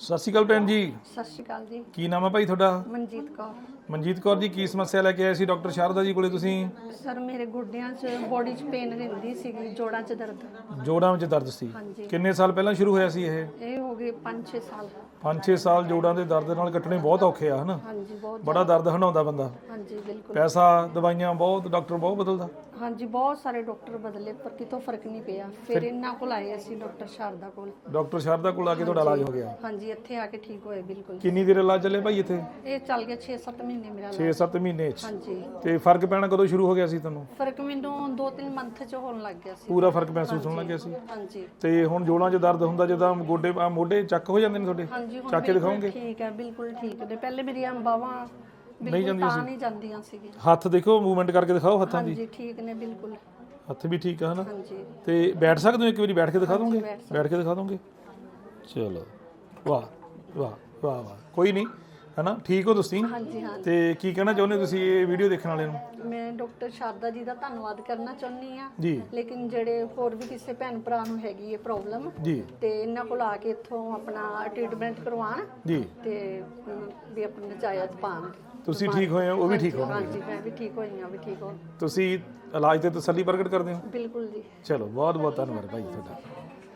ਸਤਿ ਸ਼੍ਰੀ ਅਕਾਲ ਭੈਣ ਜੀ। ਸਤਿ ਸ਼੍ਰੀ ਅਕਾਲ ਜੀ। ਕੀ ਨਾਮ ਹੈ ਭਾਈ ਤੁਹਾਡਾ? ਮਨਜੀਤ ਕੌਰ। ਮਨਜੀਤ ਕੌਰ ਜੀ ਕੀ ਸਮੱਸਿਆ ਲੈ ਕੇ ਆਏ ਸੀ ਡਾਕਟਰ ਸ਼ਾਰਦਾ ਜੀ ਕੋਲੇ ਤੁਸੀਂ? ਸਰ ਮੇਰੇ ਗੋਡਿਆਂ 'ਚ ਬੋਡੀ 'ਚ ਪੇਨ ਰਹਿੰਦੀ ਸੀਗੀ ਜੋੜਾਂ 'ਚ ਦਰਦ। ਜੋੜਾਂ ਵਿੱਚ ਦਰਦ ਸੀ। ਹਾਂਜੀ। ਕਿੰਨੇ ਸਾਲ ਪਹਿਲਾਂ ਸ਼ੁਰੂ ਹੋਇਆ ਸੀ ਇਹ? ਇਹ ਹੋ ਗਏ 5-6 ਸਾਲ। 5-6 ਸਾਲ ਜੋੜਾਂ ਦੇ ਦਰਦ ਨਾਲ ਕੱਟਣੇ ਬਹੁਤ ਔਖੇ ਆ ਹਨਾ? ਹਾਂਜੀ ਬਹੁਤ ਬੜਾ ਦਰਦ ਹੰਡਾਉਂਦਾ ਬੰਦਾ। ਹਾਂਜੀ ਬਿਲਕੁਲ। ਪੈਸਾ ਦਵਾਈਆਂ ਬਹੁਤ ਡਾਕਟਰ ਬਹੁਤ ਬਦਲਦਾ। ਹਾਂਜੀ ਬਹੁਤ ਸਾਰੇ ਡਾਕਟਰ ਬਦਲੇ ਪਰ ਕਿਤੋਂ ਫ਼ਰਕ ਨਹੀਂ ਪਿਆ। ਫਿਰ ਇਹਨਾਂ ਕੋਲ ਆਏ ਅਸੀਂ ਡਾਕਟਰ ਸ਼ਾਰਦਾ ਕੋਲ। ਡਾਕਟਰ ਸ਼ਾਰਦਾ ਕੋਲ ਆ ਕੇ ਤੁਹਾਡਾ ਇਲਾਜ ਹੋ ਗਿਆ। ਹਾਂਜੀ ਇੱਥੇ ਆ ਕੇ ਠੀਕ ਹੋਏ ਬਿਲਕੁਲ। ਕਿੰਨੀ ਦੇਰ ਇਲਾਜ ਚੱਲੇ ਭਾਈ ਇੱਥੇ? ਇਹ ਚੱਲ ਗਿਆ 6-7 ਮਹੀਨੇ ਮੇਰਾ ਇਲਾਜ। 6-7 ਮਹੀਨੇ ਚ? ਹਾਂਜੀ। ਤੇ ਫ਼ਰਕ ਪੈਣਾ ਕਦੋਂ ਸ਼ੁਰੂ ਹੋ ਗਿਆ ਸੀ ਤੁਹਾਨੂੰ? ਫ਼ਰਕ ਮੈਨੂੰ 2-3 ਮੰਥ 'ਚ ਹੋਣ ਲੱਗ ਗਿਆ ਸੀ। ਪੂਰਾ ਫ਼ਰਕ ਮਹਿਸੂਸ ਹੋਣ ਲੱਗਿਆ ਸੀ? ਹਾਂਜੀ। ਤੇ ਹੁਣ ਜੋੜਾਂ 'ਚ ਦਰਦ ਹੁੰਦਾ ਜਦੋਂ ਗੋਡੇ ਆਹ ਮੋਢੇ ਚੱਕ ਹੋ ਜਾਂਦੇ ਨੇ ਤੁਹਾਡੇ? ਹਾਂਜੀ ਹੁਣ ਚੱਕ ਕੇ ਬਿਲਕੁਲ ਦਿਖਾਓਗੇ? ਠੀਕ ਹੈ ਬਿਲਕੁਲ ਠੀਕ ਨੇ। ਪਹਿਲੇ ਮੇਰੀਆਂ ਬਾਹਾਂ ਬਿਲਕੁਲ ਤਾਂ ਨਹੀਂ ਜਾਂਦੀਆਂ ਸੀਗੀਆਂ। ਹੱਥ ਦੇਖੋ ਮੂਵਮੈਂਟ ਕਰਕੇ ਦਿਖਾਓ ਹੱਥਾਂ ਦੀ। ਹਾਂਜੀ ਠੀਕ ਨੇ ਬਿਲਕੁਲ। ਹੱਥ ਵੀ ਠੀਕ ਆ ਹਨਾ? ਹਾਂਜੀ। ਤੇ ਬੈਠ ਸਕਦੇ ਹੋ ਇੱਕ ਵਾਰੀ? ਬੈਠ ਕੇ ਦਿਖਾ ਦੋਗੇ? ਬੈਠ ਬੈਠ ਕੇ ਦਿਖਾ ਦੋਗੇ? ਚਲੋ। ਵਾਹ ਵਾਹ ਵਾਹ ਵਾਹ। ਕੋਈ ਨਹੀਂ ਹਨਾ? ਠੀਕ ਹੋ ਤੁਸੀਂ? ਹਾਂਜੀ ਹਾਂ ਤੇ ਕੀ ਕਹਿਣਾ ਚਾਹੁੰਦੇ ਹੋ ਤੁਸੀਂ ਇਹ ਵੀਡੀਓ ਦੇਖਣ ਵਾਲੇ ਨੂੰ? ਮੈਂ ਡਾਕਟਰ ਸ਼ਾਰਦਾ ਜੀ ਦਾ ਧੰਨਵਾਦ ਕਰਨਾ ਚਾਹੁੰਦੀ ਆ ਜੀ। ਲੇਕਿਨ ਜਿਹੜੇ ਹੋਰ ਵੀ ਕਿਸੇ ਭੈਣ ਭਰਾ ਨੂੰ ਹੈਗੀ ਹੈ ਪ੍ਰੋਬਲਮ ਜੀ। ਤੇ ਇਹਨਾਂ ਕੋਲ ਆ ਕੇ ਇੱਥੋਂ ਆਪਣਾ ਟ੍ਰੀਟਮੈਂਟ ਕਰਵਾਉਣ ਜੀ। ਤੇ ਅਮ, ਵੀ ਆਪਣੀ ਨਜਾਇਜ਼ ਪਾਣ ਤੁਸੀਂ ਠੀਕ ਹੋਏ ਹੋ ਉਹ ਵੀ ਠੀਕ ਹੋ ਹਾਂਜੀ ਮੈਂ ਵੀ ਠੀਕ ਹੋਈ ਹਾਂ ਵੀ ਠੀਕ ਹੋ ਤੁਸੀਂ ਇਲਾਜ ਤੇ ਤਸੱਲੀ ਪ੍ਰਗਟ ਕਰਦੇ ਹੋ? ਬਿਲਕੁਲ ਜੀ। ਚਲੋ ਬਹੁਤ ਬਹੁਤ ਧੰਨਵਾਦ ਭਾਈ ਤੁਹਾਡਾ।